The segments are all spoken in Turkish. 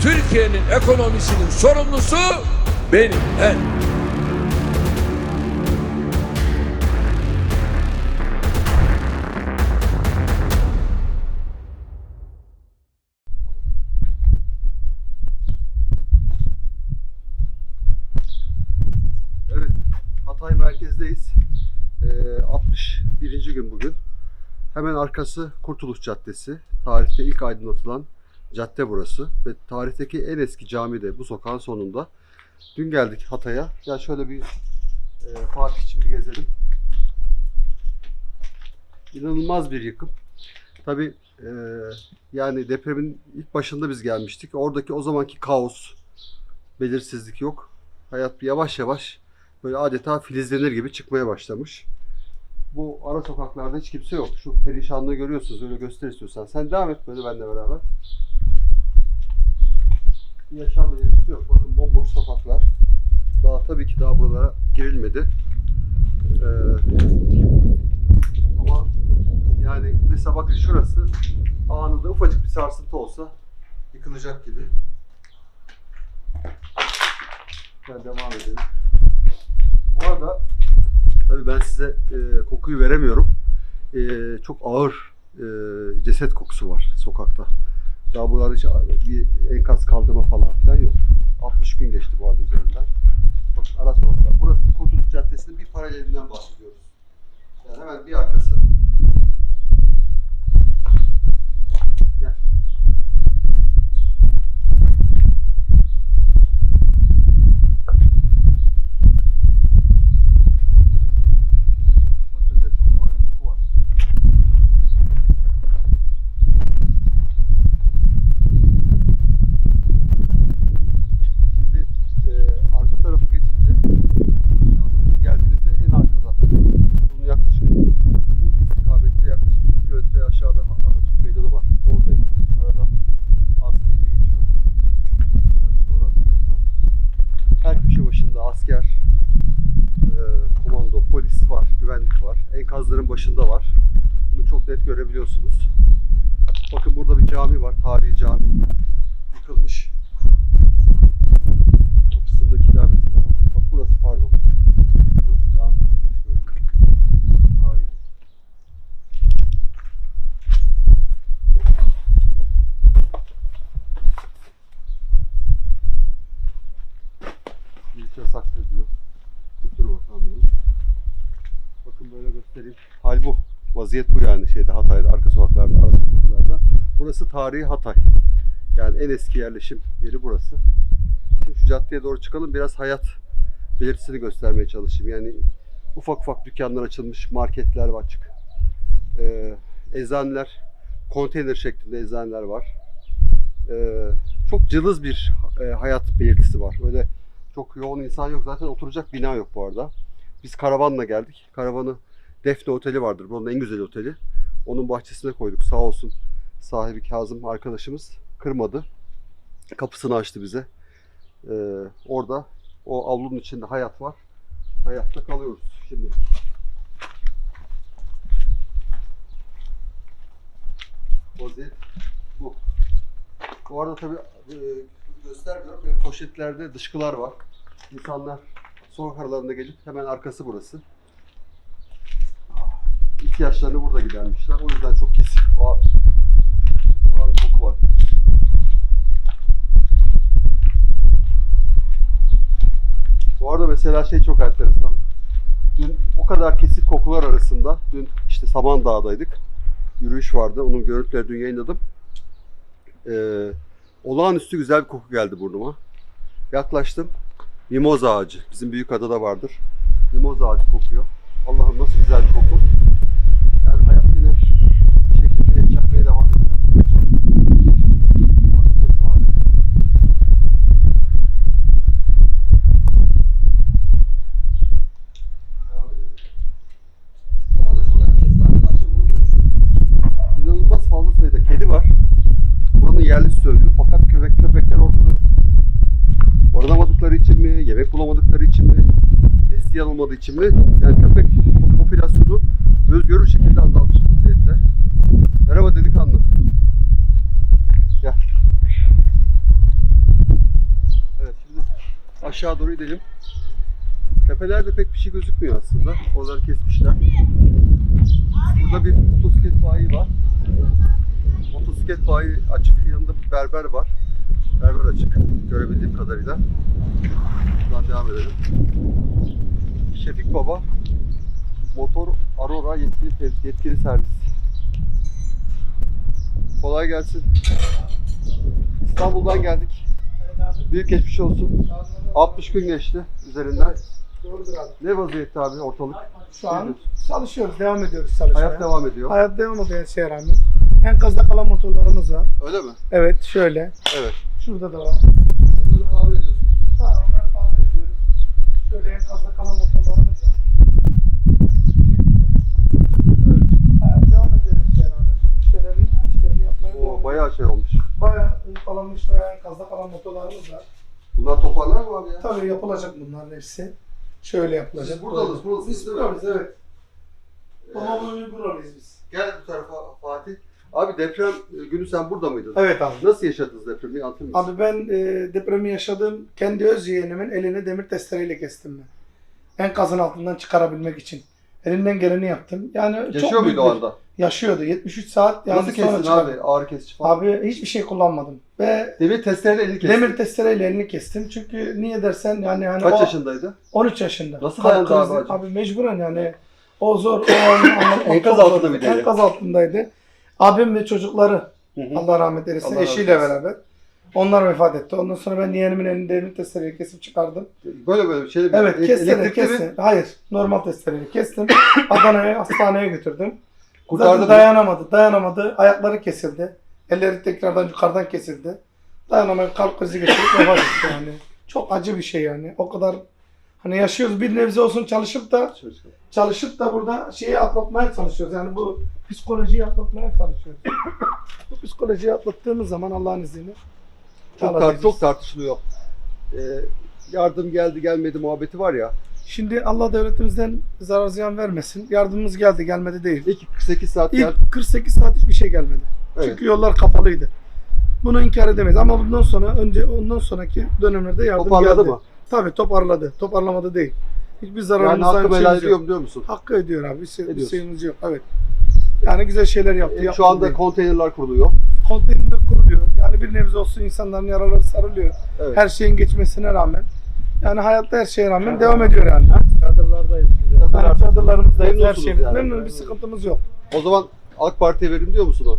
Türkiye'nin ekonomisinin sorumlusu benim ben. Hemen arkası Kurtuluş Caddesi. Tarihte ilk aydınlatılan cadde burası. Ve tarihteki en eski cami de bu sokağın sonunda. Dün geldik Hatay'a. Ya şöyle bir e, Fatih için bir gezelim. İnanılmaz bir yıkım. Tabii e, yani depremin ilk başında biz gelmiştik. Oradaki o zamanki kaos, belirsizlik yok. Hayat yavaş yavaş böyle adeta filizlenir gibi çıkmaya başlamış. Bu ara sokaklarda hiç kimse yok. Şu perişanlığı görüyorsunuz. Öyle göster istiyorsan. Sen devam et böyle benimle beraber. Bir yaşam belirtisi yok. Bakın bomboş sokaklar. Daha tabii ki daha buralara girilmedi. Ee, ama yani mesela bakın şurası anında ufacık bir sarsıntı olsa yıkılacak gibi. Ben devam edelim. Bu arada tabii ben size e, kokuyu veremiyorum. E, çok ağır e, ceset kokusu var sokakta. Daha buralarda hiç bir enkaz kaldırma falan filan yok. 60 gün geçti bu arada üzerinden. Bakın ara sokaklar. Burası Kurtuluş Caddesi'nin bir paralelinden bahsediyoruz. Yani hemen bir arkası. Gel. Hakikaten çok ağır bir koku var. Şimdi e, arka tarafı geçince aşağıda geldiğinizde en arkada. Bunun yaklaşık bu istikamette yaklaşık 2 kilometre aşağıda Atatürk Meydanı var. Orada arada aslında eli geçiyor. Eğer doğru hatırlıyorsam. Her köşe başında asker, e, komando, polis var, güvenlik var. Enkazların başında var. Bunu çok net görebiliyorsunuz. Bakın burada bir cami var, tarihi cami. Yıkılmış. Kapısında kitabesi var. Bak burası pardon. Burası cami. Tarihi. İlk yasaktır diyor. Bakın böyle göstereyim. Hal bu. Vaziyet bu yani şeyde Hatay'da, arka sokaklarda, ara sokaklarda. Burası tarihi Hatay. Yani en eski yerleşim yeri burası. Şimdi şu caddeye doğru çıkalım. Biraz hayat belirtisini göstermeye çalışayım. Yani ufak ufak dükkanlar açılmış, marketler açık. Ee, eczaneler, konteyner şeklinde eczaneler var. Ee, çok cılız bir e, hayat belirtisi var. Böyle çok yoğun insan yok. Zaten oturacak bina yok bu arada. Biz karavanla geldik. Karavanı Defne Oteli vardır. Buranın en güzel oteli. Onun bahçesine koyduk. Sağ olsun sahibi Kazım arkadaşımız kırmadı. Kapısını açtı bize. Ee, orada o avlunun içinde hayat var. Hayatta kalıyoruz şimdi. Vaziyet bu. Bu arada tabii e, göstermiyorum. Böyle poşetlerde dışkılar var. İnsanlar sokak aralarında gelip hemen arkası burası. İhtiyaçlarını burada gidermişler. O yüzden çok kesik. O, bir koku var. Bu arada mesela şey çok enteresan. Dün o kadar kesik kokular arasında, dün işte Samandağ'daydık. Yürüyüş vardı. Onun görüntüleri dün yayınladım. Ee, olağanüstü güzel bir koku geldi burnuma. Yaklaştım. Mimoza ağacı. Bizim büyük adada vardır. Mimoza ağacı kokuyor. Allah'ım nasıl güzel bir koku. olmadığı için mi? Yani köpek popülasyonu göz görür şekilde azalmış vaziyette. Merhaba delikanlı. Gel. Evet şimdi aşağı doğru gidelim. Tepelerde pek bir şey gözükmüyor aslında. Oraları kesmişler. Burada bir motosiklet bayi var. Motosiklet bayi açık. Yanında bir berber var. Berber açık. Görebildiğim kadarıyla. Buradan devam edelim. Şefik Baba Motor Aurora yetkili, yetkili servis. Kolay gelsin. İstanbul'dan geldik. Büyük geçmiş olsun. 60 gün geçti üzerinden. Doğrudur abi. Ne vaziyette abi ortalık? Şu an çalışıyoruz, devam ediyoruz çalışmaya. Hayat devam ediyor. Hayat devam ediyor her şeye rağmen. Enkazda kalan motorlarımız var. Öyle mi? Evet, şöyle. Evet. Şurada da var. Bunları tamir ediyorsun. Tamam, onları tamir. Şöyle enkazda kalan motorlarımız var. Hayat devam ediyor her şeye rağmen. İşlerin, işlerini yapmaya devam O ediyoruz. bayağı şey olmuş. Bayağı ımpalanmış veya enkazda kalan motorlarımız var. Bunlar toparlar mı abi ya? Tabii yapılacak bunların hepsi. Şöyle yapılacak. Siz buradalısınız, buradasınız Biz değil mi? buradayız, evet. Babamın buralıyız biz. Gel bu tarafa Fatih. Abi deprem e, günü sen burada mıydın? Evet abi. Nasıl yaşadınız depremi? Anlatır mısın? Abi ben e, depremi yaşadığım kendi öz yeğenimin elini demir testereyle kestim ben. Enkazın altından çıkarabilmek için. Elimden geleni yaptım. Yani çok Yaşıyor büyük muydu o anda? Yaşıyordu. 73 saat yani Nasıl sonra kestin çıkardım. abi? Ağrı kesici falan. Abi hiçbir şey kullanmadım. Ve Demir testereyle elini kestin. demir testereyle elini kestim. Çünkü niye dersen yani hani Kaç o yaşındaydı? 13 yaşında. Nasıl dayandı abi? Abi mecburen yani o zor. O Enkaz çok altında bir. Enkaz altındaydı. Abim ve çocukları Hı hı. Allah rahmet eylesin Allah rahmet eşiyle eylesin. beraber. Onlar vefat etti. Ondan sonra ben yeğenimin elini demir testereyle kesip çıkardım. Böyle böyle şey Evet ele- kestim. elektrikli mi? kestim. Hayır normal testereyle kestim. Adana'ya hastaneye götürdüm. Kurtardı Zaten mı? dayanamadı. Dayanamadı. Ayakları kesildi. Elleri tekrardan yukarıdan kesildi. Dayanamadı. Kalp krizi geçirip vefat etti yani. Çok acı bir şey yani. O kadar hani yaşıyoruz bir nebze olsun çalışıp da çalışıp da burada şeyi atlatmaya çalışıyoruz. Yani bu psikolojiyi atlatmaya çalışıyoruz. bu psikolojiyi atlattığımız zaman Allah'ın izniyle Çok, tar- çok tartışılıyor. Ee, yardım geldi gelmedi muhabbeti var ya. Şimdi Allah devletimizden zarar ziyan vermesin. Yardımımız geldi gelmedi değil. İlk 48 saat İlk gel. 48 saat hiçbir şey gelmedi. Evet. Çünkü yollar kapalıydı. Bunu inkar edemeyiz ama bundan sonra önce ondan sonraki dönemlerde yardım Toparladı geldi. mı? Tabii toparladı. Toparlamadı değil. Hiçbir zararımız Yani hakkı bir helal şeyimiz yok. ediyorum diyor musun? Hakkı ödüyor abi. Bir, şey, bir şeyimiz yok. Evet. Yani güzel şeyler yaptı. Yaptı Şu anda değil. konteynerler kuruluyor. konteyner kuruluyor. Yani bir nebze olsun insanların yaraları sarılıyor. Evet. Her şeyin geçmesine rağmen. Yani hayatta her şeye rağmen devam ediyor yani. Çadırlardayız güzel. Yani çadırlarımızdayız. Her şeyimiz. yani. Memnun bir sıkıntımız yok. O zaman AK Parti'ye verin diyor musun o?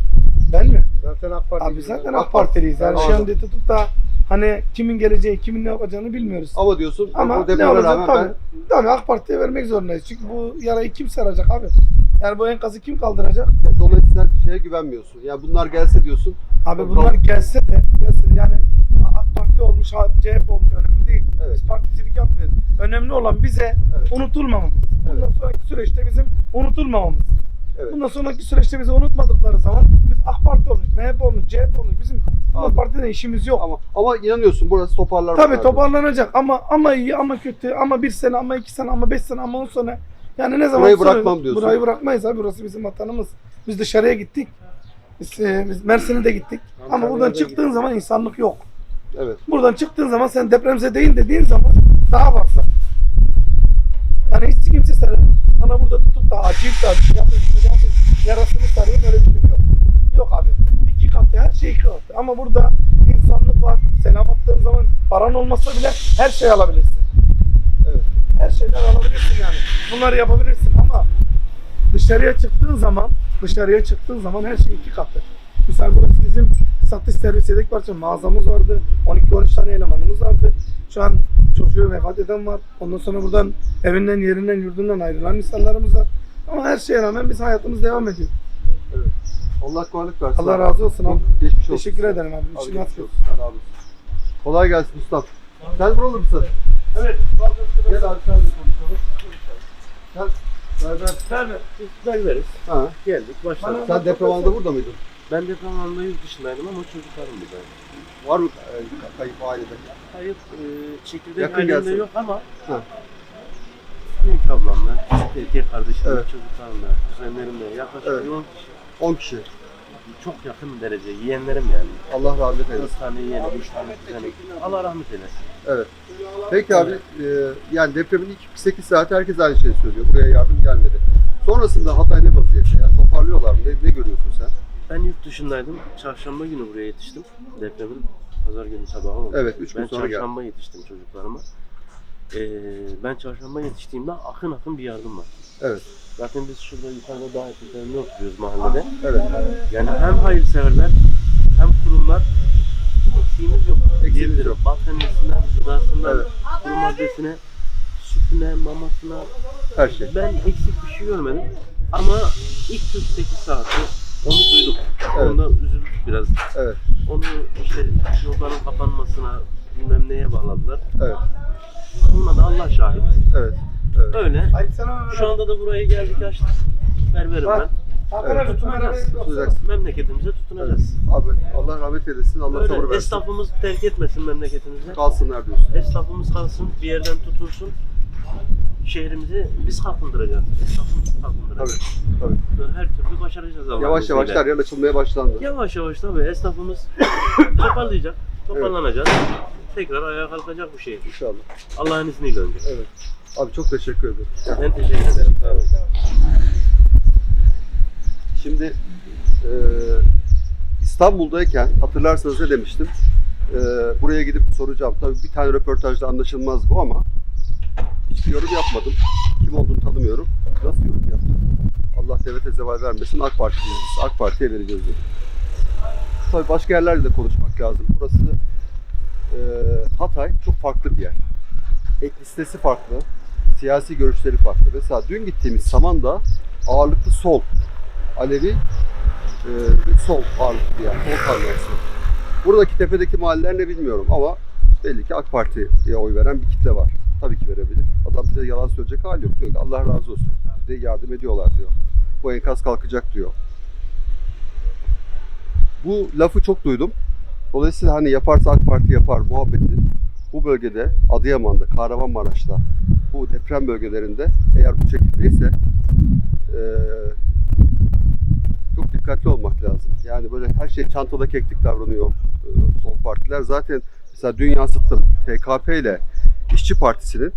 Ben mi? Zaten AK Parti. Abi zaten AK Partiliyiz. Yani Ben şu an tutup da hani kimin geleceği, kimin ne yapacağını bilmiyoruz. Ama diyorsun Ama o ne depreme olacak rağmen tabii. ben Tabii AK Parti'ye vermek zorundayız. Çünkü bu yarayı kim saracak abi? Yani bu enkazı kim kaldıracak? dolayısıyla şeye güvenmiyorsun. Yani bunlar gelse diyorsun. Abi bunlar gelse de, gelse de yani AK Parti olmuş, CHP olmuş önemli değil. Evet. Biz particilik yapmıyoruz. Önemli olan bize Evet. unutulmamamız. Bundan sonraki süreçte bizim unutulmamamız. Evet. Bundan sonraki süreçte bizi unutmadıkları zaman biz AK Parti olmuş, MHP olmuş, CHP olmuş bizim Abi. partide işimiz yok. Ama ama inanıyorsun burası toparlar. Tabii toparlanacak ama ama iyi ama kötü ama bir sene ama iki sene ama beş sene ama on sene. Yani ne zaman Burayı sonra- bırakmam diyorsun. Burayı bırakmayız abi burası bizim vatanımız. Biz dışarıya gittik. Biz, e, biz Mersin'e de gittik. ama Antalya'ya buradan da çıktığın gittik. zaman insanlık yok. Evet. Buradan çıktığın zaman sen depremzedeyin dediğin zaman daha varsa. Yani hiç kimse sana, sana burada tutup da acıyıp da bir şey yapayım, bir şey yarasını sarayım öyle bir şey yok. Yok abi. İki katı her şey iki katı. Ama burada insanlık var. Selam attığın zaman paran olmasa bile her şeyi alabilirsin. Evet. Her şeyden alabilirsin yani. Bunları yapabilirsin ama dışarıya çıktığın zaman dışarıya çıktığın zaman her şey iki katı. Misal burası bizim satış servis yedek parça mağazamız vardı. 12-13 tane elemanımız vardı. Şu an çocuğu vefat eden var. Ondan sonra buradan evinden, yerinden, yurdundan ayrılan insanlarımız var. Ama her şeye rağmen biz hayatımız devam ediyor. Allah kolaylık versin. Allah abi. razı olsun abi. Geçmiş olsun. Teşekkür ederim abi. İşin geçmiş nasıl? olsun. Sağ. Kolay gelsin ustam. Sen buralı mısın? Evet. Gel abi sen de konuşalım. Sen berber. Berberiz. Ha. Geldik başladık. Sen deprem anında burada mıydın? Ben deprem anında yurt dışındaydım ama çocuklarım buradaydı. Var mı e, kayıp ailede? Hayır e, çekirdek Yakın ailemde gelsin. yok ama Ha. büyük ablamla, erkek kardeşimle, Evet. çocuklarımla, kuzenlerimle yaklaşık Evet. 10 kişi. 10 kişi. çok yakın derece yeğenlerim yani. Allah rahmet eylesin. 4 tane yeğenim, 3 tane kuzenim. Allah rahmet eylesin. Evet. Peki abi e, yani depremin ilk 8 saati herkes aynı şeyi söylüyor. Buraya yardım gelmedi. Sonrasında Hatay ne vaziyette? Yani toparlıyorlar mı? Ne, ne görüyorsun sen? Ben yurt dışındaydım. Çarşamba günü buraya yetiştim. Depremin pazar günü sabahı oldu. Evet, üç gün ben sonra çarşamba yetiştim çocuklarıma. Ee, ben çarşamba yetiştiğimde akın akın bir yardım var. Evet. Zaten biz şurada yukarıda dağ eteklerinde oturuyoruz mahallede. Evet. Yani hem hayırseverler hem kurumlar eksiğimiz yok. Eksiğimiz yok. Bakanlığından, gıdasından, Evet. kuru maddesine, sütüne, mamasına Her şey. ben eksik bir şey görmedim. Ama ilk 48 saati onu duyduk. Evet. Onda üzüldük biraz. Evet. Onu işte yolların kapanmasına bilmem neye bağladılar. Evet. Buna da Allah şahit. Evet. Evet. Öyle. Ayıp sana Şu anda da buraya geldik açtık. Berberim ben. Hakan abi tutun arabayı. Tutacaksın. Memleketimize tutunacağız. Abi Allah rahmet eylesin. Allah sabır Öyle versin. esnafımız terk etmesin memleketimizi. Kalsınlar diyorsun. Esnafımız kalsın, bir yerden tutunsun. Şehrimizi biz kalkındıracağız. Esnafımız Tabii. kalkındıracak. Tabii. Böyle Her türlü başaracağız Allah'ın Yavaş yavaş her yer açılmaya başlandı. Yavaş yavaş tabii esnafımız toparlayacak, toparlanacak. Tekrar ayağa kalkacak bu şehir. İnşallah. Allah'ın izniyle önce. Evet. Abi çok teşekkür ederim. Ben teşekkür ederim. Şimdi e, İstanbul'dayken hatırlarsanız ne demiştim? E, buraya gidip soracağım. Tabii bir tane röportajda anlaşılmaz bu ama hiçbir yorum yapmadım. Kim olduğunu tanımıyorum. Nasıl yorum yaptım? Allah devlete zeval vermesin. AK Parti biz. AK Parti'ye vereceğiz dedim. Tabii başka yerlerde de konuşmak lazım. Burası e, Hatay çok farklı bir yer. Etnisitesi farklı. Siyasi görüşleri farklı. Mesela dün gittiğimiz Samandağ ağırlıklı sol. Alevi e, sol ağırlıklı yani. Sol tanrısı. Buradaki tepedeki mahalleler ne bilmiyorum ama belli ki AK Parti'ye oy veren bir kitle var. Tabii ki verebilir. Adam bize yalan söyleyecek hali yok. Diyor Allah razı olsun. Bize yardım ediyorlar diyor. Bu enkaz kalkacak diyor. Bu lafı çok duydum. Dolayısıyla hani yaparsa AK Parti yapar muhabbeti bu bölgede Adıyaman'da, Kahramanmaraş'ta bu deprem bölgelerinde eğer bu şekildeyse eee çok dikkatli olmak lazım. Yani böyle her şey çantada keklik davranıyor e, sol partiler. Zaten mesela dün yansıttım TKP ile İşçi Partisi'nin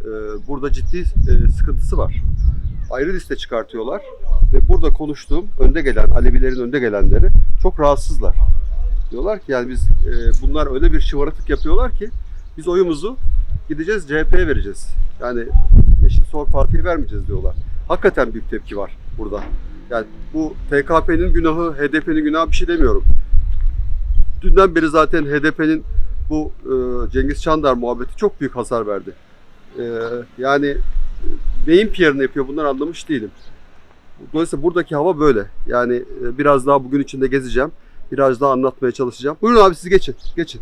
e, burada ciddi e, sıkıntısı var. Ayrı liste çıkartıyorlar ve burada konuştuğum önde gelen Alevilerin önde gelenleri çok rahatsızlar. Diyorlar ki yani biz e, bunlar öyle bir şımarıklık yapıyorlar ki biz oyumuzu gideceğiz CHP'ye vereceğiz. Yani Yeşil Sol Parti'ye vermeyeceğiz diyorlar. Hakikaten büyük tepki var burada. Yani bu TKP'nin günahı, HDP'nin günahı bir şey demiyorum. Dünden beri zaten HDP'nin bu e, Cengiz Çandar muhabbeti çok büyük hasar verdi. E, yani e, neyin PR'ını yapıyor bunları anlamış değilim. Dolayısıyla buradaki hava böyle. Yani biraz daha bugün içinde gezeceğim. Biraz daha anlatmaya çalışacağım. Buyurun abi siz geçin. Geçin.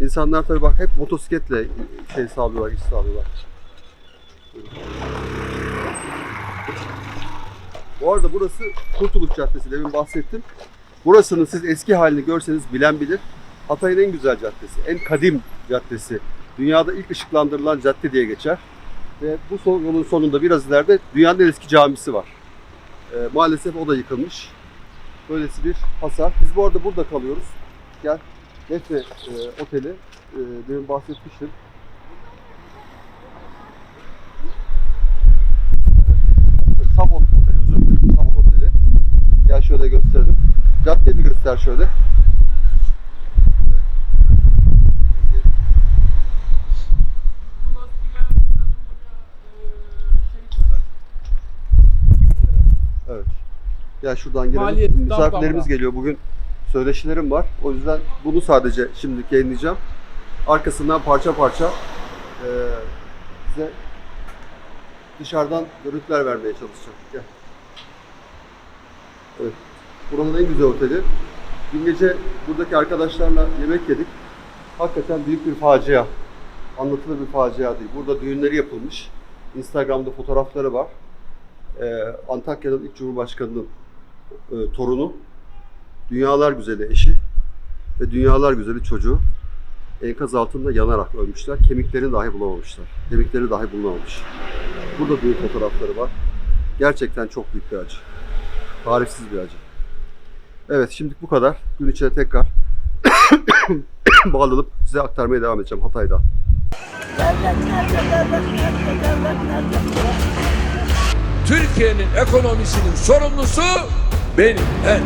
İnsanlar tabii bak hep motosikletle şey sağlıyorlar, iş sağlıyorlar. Bu arada burası Kurtuluş Caddesi. Demin bahsettim. Burasının siz eski halini görseniz bilen bilir. Hatay'ın en güzel caddesi, en kadim caddesi. Dünyada ilk ışıklandırılan cadde diye geçer. Ve bu yolun sonunda biraz ileride dünyanın en eski camisi var. Ee, maalesef o da yıkılmış. Böylesi bir hasar. Biz bu arada burada kalıyoruz. Gel. Defne e, Oteli. E, demin bahsetmiştim. Evet, Savon Oteli, özür dilerim. Savon Oteli. Gel şöyle gösterelim. Caddeyi bir göster şöyle. Evet. Evet. Gel şuradan girelim. Misafirlerimiz geliyor. Bugün söyleşilerim var. O yüzden bunu sadece şimdilik yayınlayacağım. Arkasından parça parça eee, size dışarıdan görüntüler vermeye çalışacağım. Gel. Evet. Buranın en güzel oteli. Dün gece buradaki arkadaşlarla yemek yedik. Hakikaten büyük bir facia. Anlatılır bir facia değil. Burada düğünleri yapılmış. Instagram'da fotoğrafları var. Ee, Antakya'nın ilk Cumhurbaşkanı'nın e, torunu. Dünyalar güzeli eşi ve dünyalar güzeli çocuğu enkaz altında yanarak ölmüşler. Kemiklerini dahi bulamamışlar. Kemikleri dahi bulunamamış. Burada büyük fotoğrafları var. Gerçekten çok büyük bir acı. Tarifsiz bir acı. Evet şimdilik bu kadar. Gün içinde tekrar bağlanıp size aktarmaya devam edeceğim Hatay'da. Türkiye'nin ekonomisinin sorumlusu benim. Ben.